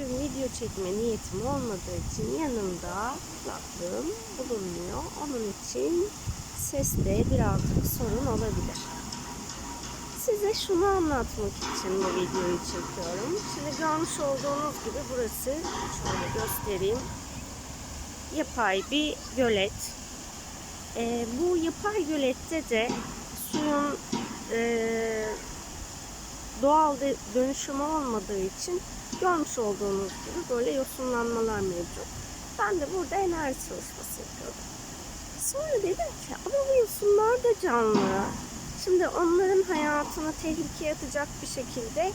bugün video çekme niyetim olmadığı için yanımda kulaklığım bulunmuyor. Onun için seste birazcık sorun olabilir. Size şunu anlatmak için bu videoyu çekiyorum. Şimdi görmüş olduğunuz gibi burası şöyle göstereyim. Yapay bir gölet. Ee, bu yapay gölette de suyun e, doğal dönüşümü olmadığı için görmüş olduğunuz gibi böyle yosunlanmalar mevcut. Ben de burada enerji çalışması yapıyordum. Sonra dedim ki ama bu yosunlar da canlı. Şimdi onların hayatını tehlikeye atacak bir şekilde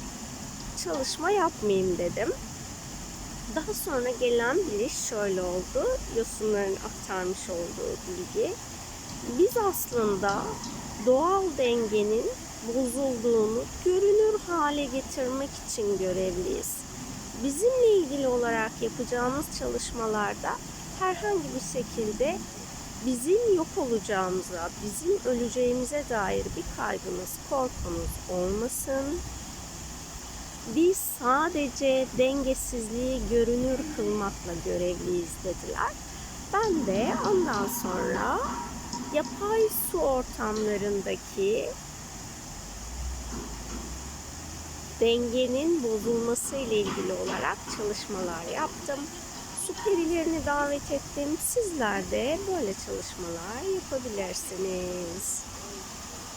çalışma yapmayayım dedim. Daha sonra gelen bir iş şöyle oldu. Yosunların aktarmış olduğu bilgi. Biz aslında doğal dengenin bozulduğunu görünür hale getirmek için görevliyiz. Bizimle ilgili olarak yapacağımız çalışmalarda herhangi bir şekilde bizim yok olacağımıza, bizim öleceğimize dair bir kaygınız, korkunuz olmasın. Biz sadece dengesizliği görünür kılmakla görevliyiz dediler. Ben de ondan sonra yapay su ortamlarındaki dengenin bozulması ile ilgili olarak çalışmalar yaptım. Su davet ettim. Sizler de böyle çalışmalar yapabilirsiniz.